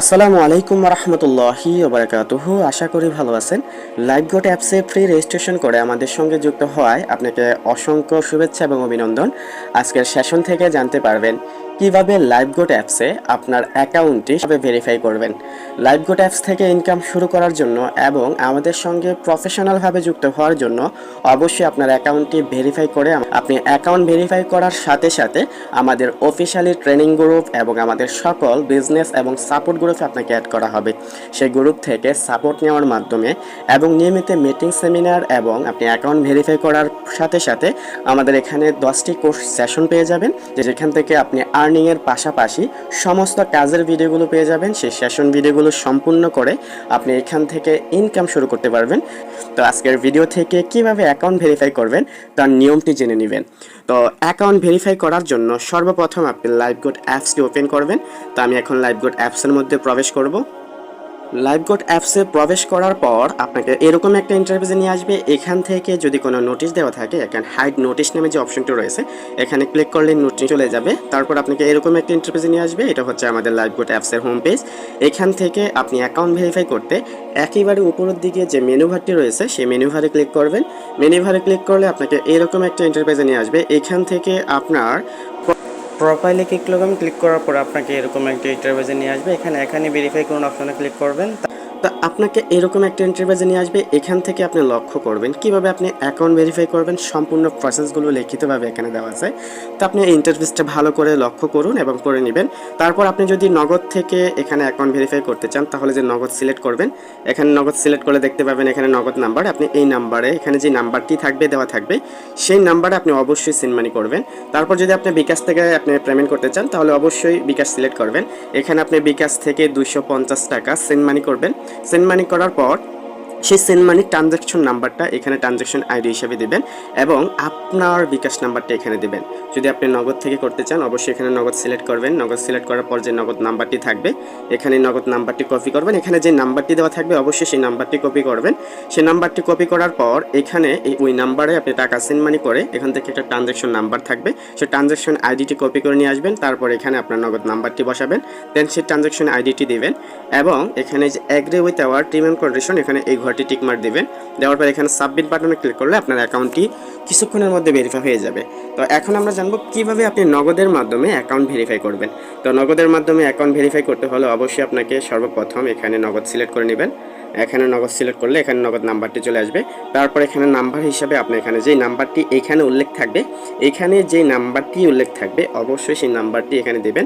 আসসালামু আলাইকুম রহমতুল্লাহি ওবরাকাতুহু। আশা করি ভালো আছেন। লাইভ গোট অ্যাপসে ফ্রি রেজিস্ট্রেশন করে আমাদের সঙ্গে যুক্ত হওয়ায় আপনাকে অসংখ্য শুভেচ্ছা এবং অভিনন্দন। আজকের সেশন থেকে জানতে পারবেন কীভাবে লাইভ গোট অ্যাপসে আপনার অ্যাকাউন্টটি কীভাবে ভেরিফাই করবেন? লাইভ গোট অ্যাপস থেকে ইনকাম শুরু করার জন্য এবং আমাদের সঙ্গে প্রফেশনালভাবে যুক্ত হওয়ার জন্য অবশ্যই আপনার অ্যাকাউন্টটি ভেরিফাই করে আপনি অ্যাকাউন্ট ভেরিফাই করার সাথে সাথে আমাদের অফিসিয়ালি ট্রেনিং গ্রুপ এবং আমাদের সকল বিজনেস এবং সাপোর্ট গ্রুপে আপনাকে অ্যাড করা হবে। সেই গ্রুপ থেকে সাপোর্ট নেওয়ার মাধ্যমে এবং নিয়মিত মিটিং সেমিনার এবং আপনি অ্যাকাউন্ট ভেরিফাই করার সাথে সাথে আমাদের এখানে দশটি কোর্স সেশন পেয়ে যাবেন। যেখান থেকে আপনি আর্নিংয়ের পাশাপাশি সমস্ত কাজের ভিডিওগুলো পেয়ে যাবেন। সেই সেশন ভিডিওগুলো সম্পূর্ণ করে আপনি এখান থেকে ইনকাম শুরু করতে পারবেন। তো আজকের ভিডিও থেকে কীভাবে অ্যাকাউন্ট ভেরিফাই করবেন, তার নিয়মটি জেনে নেবেন। তো অ্যাকাউন্ট ভেরিফাই করার জন্য সর্বপ্রথম আপনি লাইভ গুড অ্যাপসটি ওপেন করবেন। তো আমি এখন লাইভ গুড অ্যাপসের মধ্যে প্রবেশ করব। লাইভগোড অ্যাপসে প্রবেশ করার পর আপনাকে এরকম একটা ইন্টারভিউজে নিয়ে আসবে, এখান থেকে যদি কোনো নোটিশ দেওয়া থাকে এখানে হাইড নোটিশ নামে যে অপশনটি রয়েছে, এখানে ক্লিক করলে নোটিশ চলে যাবে। তারপর আপনাকে এরকম একটা ইন্টারভিউজে নিয়ে আসবে, এটা হচ্ছে আমাদের লাইভগোড অ্যাপসের হোম পেজ এখান থেকে আপনি অ্যাকাউন্ট ভেরিফাই করতে একেবারে উপরের দিকে যে মেনু ভারটি রয়েছে, সেই মেনু ভারে ক্লিক করবেন। মেনু ভারে ক্লিক করলে আপনাকে এরকম একটা ইন্টারভিউজে নিয়ে আসবে। এখান থেকে আপনার প্রোফাইলে ক্লিক করবেন ক্লিক করার পর আপনাকে এরকম একটা ইন্টারভেজে নিয়ে আসবে। এখানে এখানে ভেরিফাই করুন অপশনে ক্লিক করবেন। তো আপনাকে এরকম একটা ইন্টারভিউজে নিয়ে আসবে, এখান থেকে আপনি লক্ষ্য করবেন কীভাবে আপনি অ্যাকাউন্ট ভেরিফাই করবেন, সম্পূর্ণ প্রসেসগুলো লিখিতভাবে এখানে দেওয়া আছে। তো আপনি ইন্টারভিউসটা ভালো করে লক্ষ্য করুন এবং করে নেবেন। তারপর আপনি যদি নগদ থেকে এখানে অ্যাকাউন্ট ভেরিফাই করতে চান, তাহলে যে নগদ সিলেক্ট করবেন, এখানে নগদ সিলেক্ট করলে দেখতে পাবেন এখানে নগদ নাম্বার আপনি এই নাম্বারে এখানে যে নাম্বারটি থাকবে, দেওয়া থাকবে, সেই নাম্বারে আপনি অবশ্যই সেন্ড মানি করবেন। তারপর যদি আপনি বিকাশ থেকে আপনি পেমেন্ট করতে চান, তাহলে অবশ্যই বিকাশ সিলেক্ট করবেন। এখানে আপনি বিকাশ থেকে পঞ্চাশ টাকা সেন্ড মানি করবেন। সেন্ড মানি করার পর সেই সেন্ড মানি ট্রানজ্যাকশন নাম্বারটা এখানে ট্রানজ্যাকশন আইডি হিসেবে দিবেন এবং আপনার বিকাশ নাম্বারটা এখানে দিবেন। যদি আপনি নগদ থেকে করতে চান, অবশ্যই এখানে নগদ সিলেক্ট করবেন। নগদ সিলেক্ট করার পর যে নগদ নাম্বারটি থাকবে, এখানে নগদ নাম্বারটি কপি করবেন। এখানে যে নাম্বারটি দেওয়া থাকবে, অবশ্যই সেই নাম্বারটি কপি করবেন। সেই নাম্বারটি কপি করার পর এখানে এই ওই নাম্বারে আপনি টাকা সেন্ড মানি করে এখান থেকে একটা ট্রানজ্যাকশন নাম্বার থাকবে। সেই ট্রানজ্যাকশন আইডিটি কপি করে নিয়ে আসবেন, তারপর এখানে আপনার নগদ নাম্বারটি বসাবেন। দেন সেই ট্রানজ্যাকশন আইডিটি দিবেন এবং এখানে যে agree with our terms and condition এখানে এই ঘরটি টিকমার্ক দেবেন। দেওয়ার পর এখানে সাবমিট বাটনে ক্লিক করলে আপনার অ্যাকাউন্টটি কিছুক্ষণের মধ্যে ভেরিফাই হয়ে যাবে। তো এখন আমরা জানব কীভাবে আপনি নগদের মাধ্যমে অ্যাকাউন্ট ভেরিফাই করবেন। তো নগদের মাধ্যমে অ্যাকাউন্ট ভেরিফাই করতে হলে অবশ্যই আপনাকে সর্বপ্রথম এখানে নগদ সিলেক্ট করে নেবেন। এখানে নগদ সিলেক্ট করলে এখানে নগদ নাম্বারটি চলে আসবে। তারপর এখানে নাম্বার হিসাবে আপনি এখানে যেই নাম্বারটি এখানে উল্লেখ থাকবে, এখানে যে নাম্বারটি উল্লেখ থাকবে, অবশ্যই সেই নাম্বারটি এখানে দেবেন।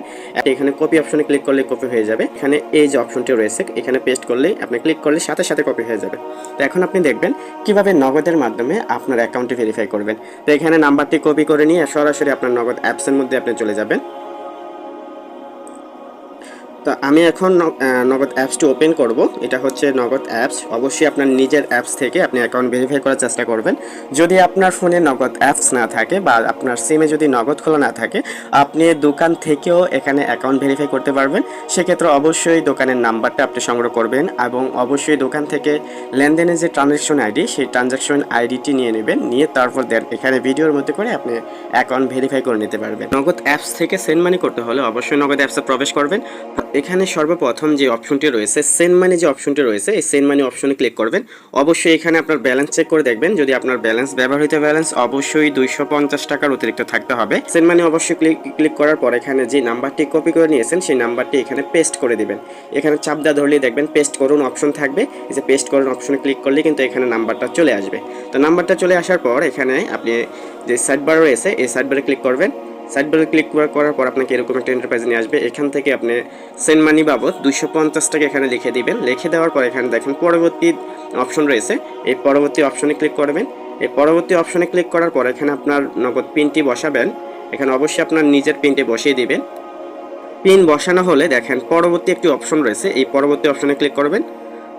এখানে কপি অপশনে ক্লিক করলে কপি হয়ে যাবে। এখানে এই যে অপশনটি রয়েছে, এখানে পেস্ট করলেই আপনি ক্লিক করলে সাথে সাথে কপি হয়ে যাবে। তো এখন আপনি দেখবেন কীভাবে নগদের মাধ্যমে আপনার অ্যাকাউন্টটি ভেরিফাই করবেন। তো এখানে নাম্বারটি কপি করে নিয়ে সরাসরি আপনার নগদ অ্যাপসের মধ্যে আপনি চলে যাবেন। তো আমি এখন নগদ অ্যাপসটি ওপেন করব। এটা হচ্ছে নগদ অ্যাপস অবশ্যই আপনার নিজের অ্যাপস থেকে আপনি অ্যাকাউন্ট ভেরিফাই করার চেষ্টা করবেন। যদি আপনার ফোনে নগদ অ্যাপস না থাকে বা আপনার সিমে যদি নগদ খোলা না থাকে, আপনি দোকান থেকেও এখানে অ্যাকাউন্ট ভেরিফাই করতে পারবেন। সেক্ষেত্রে অবশ্যই দোকানের নাম্বারটা আপনি সংগ্রহ করবেন এবং অবশ্যই দোকান থেকে লেনদেনের যে ট্রানজ্যাকশন আইডি সেই ট্রানজ্যাকশন আইডিটি নিয়ে নেবেন। নিয়ে তারপর দেন, এখানে ভিডিওর মধ্যে করে আপনি অ্যাকাউন্ট ভেরিফাই করে নিতে পারবেন। নগদ অ্যাপস থেকে সেন্ড মানি করতে হলে অবশ্যই নগদ অ্যাপসে প্রবেশ করবেন। এখানে সর্বপ্রথম যে অপশনটি রয়েছে সেন্ড মানি যে অপশনটি রয়েছে, এই সেন্ড মানি অপশনে ক্লিক করবেন। অবশ্যই এখানে আপনার ব্যালেন্স চেক করে দেখবেন। যদি আপনার ব্যালেন্স ব্যবহৃত ব্যালেন্স অবশ্যই দুইশো পঞ্চাশ টাকার অতিরিক্ত থাকতে হবে। সেন্ড মানি অবশ্যই ক্লিক ক্লিক করার পর এখানে যে নাম্বারটি কপি করে নিয়েছেন, সেই নাম্বারটি এখানে পেস্ট করে দিবেন। এখানে চাপ দেওয়া ধরলেই দেখবেন পেস্ট করুন অপশন থাকবে। এই যে পেস্ট করুন অপশনে ক্লিক করলে কিন্তু এখানে নাম্বারটা চলে আসবে। তো নাম্বারটা চলে আসার পর এখানে আপনি যে সাইড বার রয়েছে, এই সাইড বারে ক্লিক করবেন। সাইড বারে ক্লিক করার পর আপনাকে এরকম একটা এন্টারপ্রাইজ নিয়ে আসবে। এখান থেকে আপনি সেন্ড মানি বাবদ দুইশো পঞ্চাশ টাকা এখানে লিখে দিবেন। লিখে দেওয়ার পর এখানে দেখেন পরবর্তী অপশন রয়েছে। এই পরবর্তী অপশনে ক্লিক করবেন। এই পরবর্তী অপশনে ক্লিক করার পর এখানে আপনার নগদ পিনটি বসাবেন। এখানে অবশ্যই আপনার নিজের পিনটি বসিয়ে দিবেন। পিন বসানো হলে দেখেন পরবর্তী একটি অপশন রয়েছে। এই পরবর্তী অপশনে ক্লিক করবেন।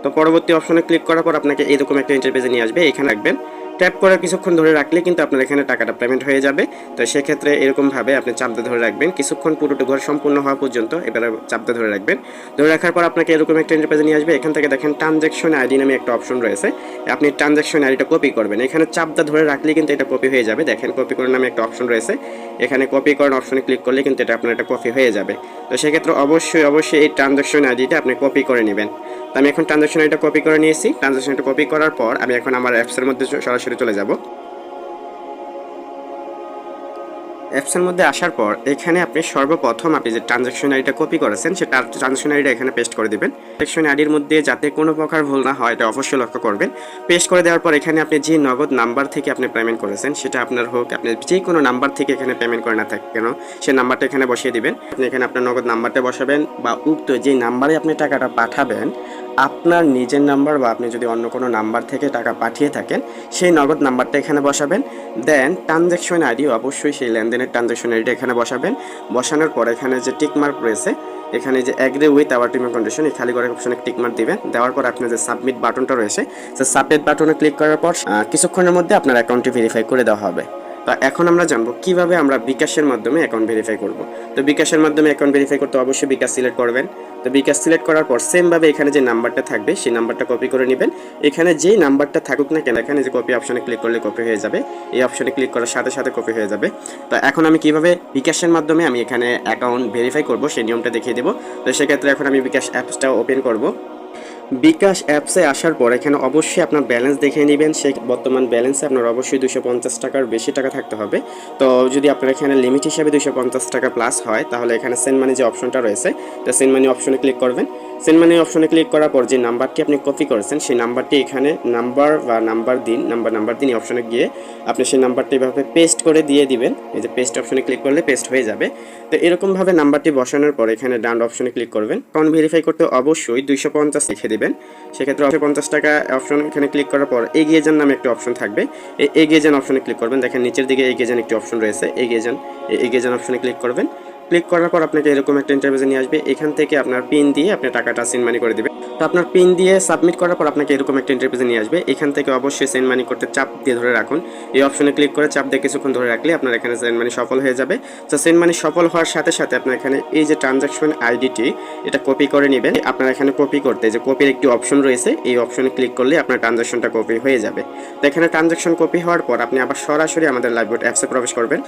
তো পরবর্তী অপশনে ক্লিক করার পর আপনাকে এরকম একটা ইন্টারপেজে নিয়ে আসবে। এখানে রাখবেন। ট্যাপ করে কিছুক্ষণ ধরে রাখলে কিন্তু আপনার এখানে টাকাটা পেমেন্ট হয়ে যাবে। তো সেক্ষেত্রে এরকমভাবে আপনি চাপতে ধরে রাখবেন। কিছুক্ষণ পুরোটা ঘর সম্পূর্ণ হওয়া পর্যন্ত এবারে চাপতে ধরে রাখবেন। ধরে রাখার পর আপনাকে এরকম একটা ইন্টারপেজে নিয়ে আসবে। এখান থেকে দেখেন ট্রানজ্যাকশন আইডি নামে একটা অপশন রয়েছে। আপনি ট্রানজ্যাকশন আইডিটা কপি করবেন। এখানে চাপটা ধরে রাখলে কিন্তু এটা কপি হয়ে যাবে। দেখেন কপি করার নামে একটা অপশন রয়েছে। এখানে কপি করার অপশনে ক্লিক করলে কিন্তু এটা আপনার একটা কপি হয়ে যাবে। তো সেক্ষেত্রে অবশ্যই অবশ্যই এই ট্রানজ্যাকশন আইডিটা আপনি কপি করে নেবেন। তো আমি এখন ট্রানজাকশন আইডিটা কপি করে নিয়েছি। ট্রানজাকশন আইডিটা কপি করার পর আমি এখন আমার অ্যাপসের মধ্যে সরাসরি চলে যাব। অ্যাপসের মধ্যে আসার পর এখানে আপনি সর্বপ্রথম আপনি যে ট্রানজাকশন আইডিটা কপি করেছেন, সেটা ট্রানজাকশন আইডিটা এখানে পেস্ট করে দিবেন। ট্রানজ্যাকশন আইডির মধ্যে যাতে কোনো প্রকার ভুল না হয়, এটা অবশ্যই লক্ষ্য করবেন। পেশ করে দেওয়ার পর এখানে আপনি যে নগদ নাম্বার থেকে আপনি পেমেন্ট করেছেন, সেটা আপনার হোক, আপনি যে কোনো নাম্বার থেকে এখানে পেমেন্ট করে না থাকে কেন সেই নাম্বারটা এখানে বসিয়ে দিবেন। আপনি এখানে আপনার নগদ নাম্বারটা বসাবেন বা উক্ত যে নাম্বারে আপনি টাকাটা পাঠাবেন, আপনার নিজের নাম্বার বা আপনি যদি অন্য কোনো নাম্বার থেকে টাকা পাঠিয়ে থাকেন, সেই নগদ নাম্বারটা এখানে বসাবেন। দেন ট্রানজ্যাকশন আইডি অবশ্যই সেই লেনদেনের ট্রানজ্যাকশন আইডিটা এখানে বসাবেন। বসানোর পর এখানে যে টিকমার্ক রয়েছে এখানে যে agree with our terms condition এই খালি করার অপশনে টিক মার্ক দিবেন। দেওয়ার পর আপনার যে সাবমিট বাটনটা রয়েছে সে সাবমিট বাটনে ক্লিক করার পর কিছুক্ষণের মধ্যে আপনার অ্যাকাউন্টটি ভেরিফাই করে দেওয়া হবে। তা এখন আমরা জানব কীভাবে আমরা বিকাশের মাধ্যমে অ্যাকাউন্ট ভেরিফাই করব। তো বিকাশের মাধ্যমে অ্যাকাউন্ট ভেরিফাই করতে অবশ্যই বিকাশ সিলেক্ট করবেন। তো বিকাশ সিলেক্ট করার পর সেমভাবে এখানে যে নাম্বারটা থাকবে, সেই নাম্বারটা কপি করে নেবেন। এখানে যেই নাম্বারটা থাকুক না কেন, এখানে যে কপি অপশনে ক্লিক করলে কপি হয়ে যাবে। এই অপশনে ক্লিক করার সাথে সাথে কপি হয়ে যাবে। তো এখন আমি কীভাবে বিকাশের মাধ্যমে আমি এখানে অ্যাকাউন্ট ভেরিফাই করব, সেই নিয়মটা দেখিয়ে দেবো। তো সেক্ষেত্রে এখন আমি বিকাশ অ্যাপসটা ওপেন করব। বিকাশ অ্যাপসে আসার পর এখানে অবশ্যই আপনার ব্যালেন্স দেখে নেবেন। সে বর্তমান ব্যালেন্সে আপনার অবশ্যই দুশো পঞ্চাশ টাকার বেশি টাকা থাকতে হবে। তো যদি আপনার এখানে লিমিট হিসাবে দুশো পঞ্চাশ টাকা প্লাস হয়, তাহলে এখানে সেন্ট মানি যে অপশনটা রয়েছে, তো সেন্ট মানি অপশনে ক্লিক করবেন। সেন্ড মানি অপশনে ক্লিক করার পর যে নাম্বারটি আপনি কপি করেছেন, সেই নাম্বারটি এখানে নাম্বার বা নাম্বার দিন নাম্বার নাম্বার দিন অপশনে গিয়ে আপনি সেই নাম্বারটি এভাবে পেস্ট করে দিয়ে দিবেন। এই যে পেস্ট অপশনে ক্লিক করলে পেস্ট হয়ে যাবে। তো এরকমভাবে নাম্বারটি বসানোর পর এখানে ডান অপশনে ক্লিক করবেন। অ্যাকাউন্ট ভেরিফাই করতে অবশ্যই দুইশো পঞ্চাশ লিখে দেবেন। সেক্ষেত্রে একশো পঞ্চাশ টাকা অপশন এখানে ক্লিক করার পর এগিয়ে যান নামে একটি অপশন থাকবে। এই এগিয়ে যান অপশনে ক্লিক করবেন। দেখেন নিচের দিকে এগিয়ে যান একটি অপশন রয়েছে। এগিয়ে যান এগিয়ে যান অপশনে ক্লিক করবেন। ক্লিক করার পর আপনাকে এরকম একটা ইন্টারভিউ নিয়ে আসবে। এখান থেকে আপনার পিন দিয়ে আপনি টাকাটা সেন্ড মানি করে দেবেন। তো আপনার পিন দিয়ে সাবমিট করার পর আপনাকে এরকম একটা ইন্টারভিউ নিয়ে আসবে। এখান থেকে অবশ্যই সেন্ড মানি করতে চাপ দিয়ে ধরে রাখুন। এই অপশনে ক্লিক করে চাপ দিয়ে কিছুক্ষণ ধরে রাখলে আপনার এখানে সেন্ড মানি সফল হয়ে যাবে। তো সেন্ড মানি সফল হওয়ার সাথে সাথে আপনার এখানে এই যে ট্রানজাকশন আইডিটি এটা কপি করে নেবেন। আপনার এখানে কপি করতে যে কপির একটি অপশন রয়েছে, এই অপশনে ক্লিক করলে আপনার ট্রানজাকশনটা কপি হয়ে যাবে। তো এখানে ট্রানজাকশন কপি হওয়ার পর আপনি আবার সরাসরি আমাদের লাইভবোট অ্যাপসে প্রবেশ করবেন।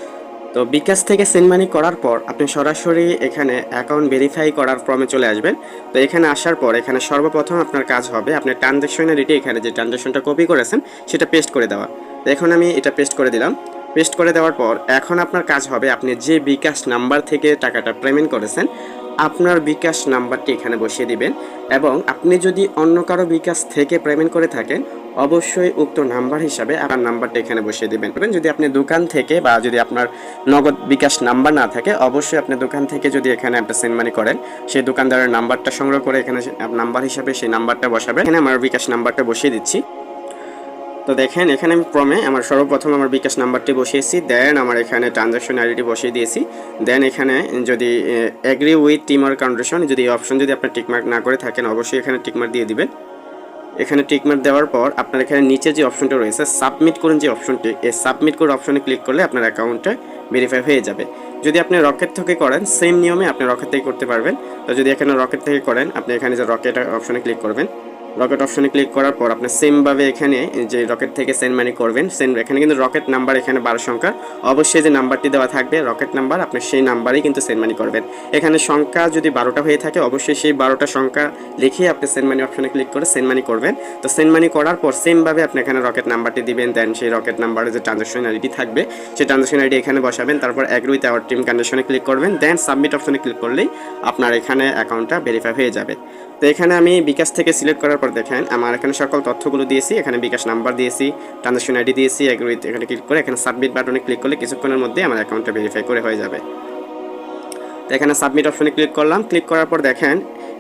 তো বিকাশ থেকে সেন্ড মানি করার পর আপনি সরাসরি এখানে অ্যাকাউন্ট ভেরিফাই করার ফর্মে চলে আসবেন। তো এখানে আসার পর এখানে সর্বপ্রথম আপনার কাজ হবে আপনি ট্রানজ্যাকশনের রিটি এখানে যে ট্রানজ্যাকশনটা কপি করেছেন, সেটা পেস্ট করে দেওয়া। তো এখন আমি এটা পেস্ট করে দিলাম। পেস্ট করে দেওয়ার পর এখন আপনার কাজ হবে আপনি যে বিকাশ নাম্বার থেকে টাকাটা পেমেন্ট করেছেন আপনার বিকাশ নাম্বারটি এখানে বসিয়ে দিবেন এবং আপনি যদি অন্য কারও বিকাশ থেকে পেমেন্ট করে থাকেন, অবশ্যই উক্ত নাম্বার হিসাবে আপনার নাম্বারটা এখানে বসিয়ে দিবেন। যদি আপনি দোকান থেকে বা যদি আপনার নগদ বিকাশ নাম্বার না থাকে, অবশ্যই আপনি দোকান থেকে যদি এখানে একটা সেন্ড মানি করেন, সেই দোকানদারের নাম্বারটা সংগ্রহ করে এখানে নাম্বার হিসাবে সেই নাম্বারটা বসাবেন। এখানে আমার বিকাশ নাম্বারটা বসিয়ে দিচ্ছি। তো দেখেন, এখানে আমি ক্রমে আমার সর্বপ্রথম আমার বিকাশ নাম্বারটি বসিয়েছি, দেন আমার এখানে ট্রানজাকশন আইডিটি বসিয়ে দিয়েছি, দেন এখানে যদি অ্যাগ্রি উইথ টিমার কন্ডিশন যদি অপশন যদি আপনার টিকমার্ক না করে থাকেন, অবশ্যই এখানে টিকমার্ক দিয়ে দিবেন। এখানে টিকমার্ক দেওয়ার পর আপনার এখানে নিচে যে অপশনটা রয়েছে সাবমিট করুন যে অপশনটি এই সাবমিট করে অপশনে ক্লিক করলে আপনার অ্যাকাউন্টটা ভেরিফাই হয়ে যাবে। যদি আপনি রকেট থেকে করেন সেম নিয়মে আপনি রকেট থেকে করতে পারবেন। তো যদি এখানে রকেট থেকে করেন, আপনি এখানে যে রকেট অপশনে ক্লিক করবেন রকেট অপশনে ক্লিক করার পর আপনি সেমভাবে এখানে যে রকেট থেকে সেন্ড মানি করবেন, সেন্ড এখানে কিন্তু রকেট নাম্বার এখানে বারো সংখ্যা। অবশ্যই যে নাম্বারটি দেওয়া থাকবে, রকেট নাম্বার, আপনি সেই নাম্বারেই কিন্তু সেন্ড মানি করবেন। এখানে সংখ্যা যদি বারোটা হয়ে থাকে, অবশ্যই সেই বারোটা সংখ্যা লিখে আপনি সেন্ড মানি অপশনে ক্লিক করে সেন্ড মানি করবেন। তো সেন্ড মানি করার পর সেমভাবে আপনি এখানে রকেট নাম্বারটি দিবেন, দেন সেই রকেট নাম্বারে যে ট্রানজাকশন আইডি থাকবে, সেই ট্রানজাকশন আইডি এখানে বসাবেন, তারপর অ্যাগ্রি উইথ আওয়ার টিম কন্ডিশনে ক্লিক করবেন, দেন সাবমিট অপশনে ক্লিক করলেই আপনার এখানে অ্যাকাউন্টটা ভেরিফাই হয়ে যাবে। তো এখানে আমি বিকাশ থেকে সিলেক্ট করার পর দেখেন, আমার এখানে সকল তথ্যগুলো দিয়েছি, এখানে বিকাশ নাম্বার দিয়েছি ট্রানজাকশন আইডি দিয়েছি এখানে ক্লিক করে এখানে সাবমিট বাটনে ক্লিক করলে কিছুক্ষণের মধ্যে আমার অ্যাকাউন্টটা ভেরিফাই করে হয়ে যাবে। তো এখানে সাবমিট অপশনে ক্লিক করলাম ক্লিক করার পর দেখেন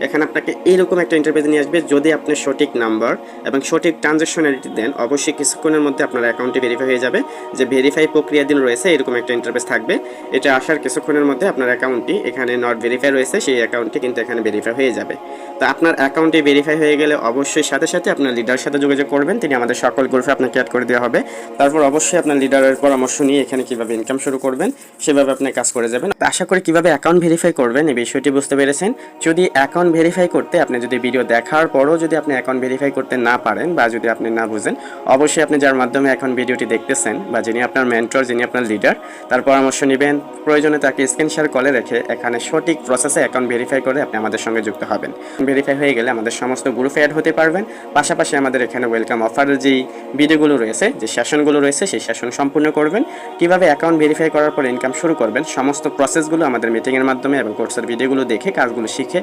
এখানে আপনাকে এইরকম একটা ইন্টারফেস নিয়ে আসবে যদি আপনি সঠিক নাম্বার এবং সঠিক ট্রানজ্যাকশন আইডি দেন, অবশ্যই কিছুক্ষণের মধ্যে আপনার অ্যাকাউন্টটি ভেরিফাই হয়ে যাবে যে ভেরিফাই প্রক্রিয়াধীন রয়েছে, এরকম একটা ইন্টারফেস থাকবে। এটা আসার কিছুক্ষণের মধ্যে আপনার অ্যাকাউন্টটি এখানে নট ভেরিফাই রয়েছে, সেই অ্যাকাউন্টটি কিন্তু এখানে ভেরিফাই হয়ে যাবে। তো আপনার অ্যাকাউন্টটি ভেরিফাই হয়ে গেলে অবশ্যই সাথে সাথে আপনার লিডারের সাথে যোগাযোগ করবেন, তিনি আমাদের সকল গ্রুপে আপনাকে অ্যাড করে দেওয়া হবে। তারপর অবশ্যই আপনার লিডারের পরামর্শ নিয়ে এখানে কীভাবে ইনকাম শুরু করবেন, সেভাবে আপনি কাজ করে যাবেন। আশা করি কীভাবে অ্যাকাউন্ট ভেরিফাই করবেন, এই বিষয়টি বুঝতে পেরেছেন। যদি অ্যাকাউন্ট ভেরিফাই করতে আপনি যদি ভিডিও দেখার পরও যদি আপনি অ্যাকাউন্ট ভেরিফাই করতে না পারেন বা যদি আপনি না বুঝেন, অবশ্যই আপনি যার মাধ্যমে এখন ভিডিওটি দেখতেছেন বা যিনি আপনার মেন্টর যিনি আপনার লিডার তার পরামর্শ নেবেন। প্রয়োজনে তাকে স্ক্রিন শেয়ার কলে রেখে এখানে সঠিক প্রসেসে অ্যাকাউন্ট ভেরিফাই করে আপনি আমাদের সঙ্গে যুক্ত হবেন। ভেরিফাই হয়ে গেলে আমাদের সমস্ত গ্রুপে অ্যাড হতে পারবেন। পাশাপাশি আমাদের এখানে ওয়েলকাম অফারের যেই ভিডিওগুলো রয়েছে, যে সেশনগুলো রয়েছে, সেই সেশন সম্পূর্ণ করবেন। কীভাবে অ্যাকাউন্ট ভেরিফাই করার পর ইনকাম শুরু করবেন, সমস্ত প্রসেসগুলো আমাদের মিটিংয়ের মাধ্যমে এবং কোর্সের ভিডিওগুলো দেখে, কাজগুলো শিখে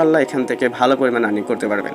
ইনশাল্লাহ এখান থেকে ভালো পরিমাণ আর্নিং করতে পারবেন।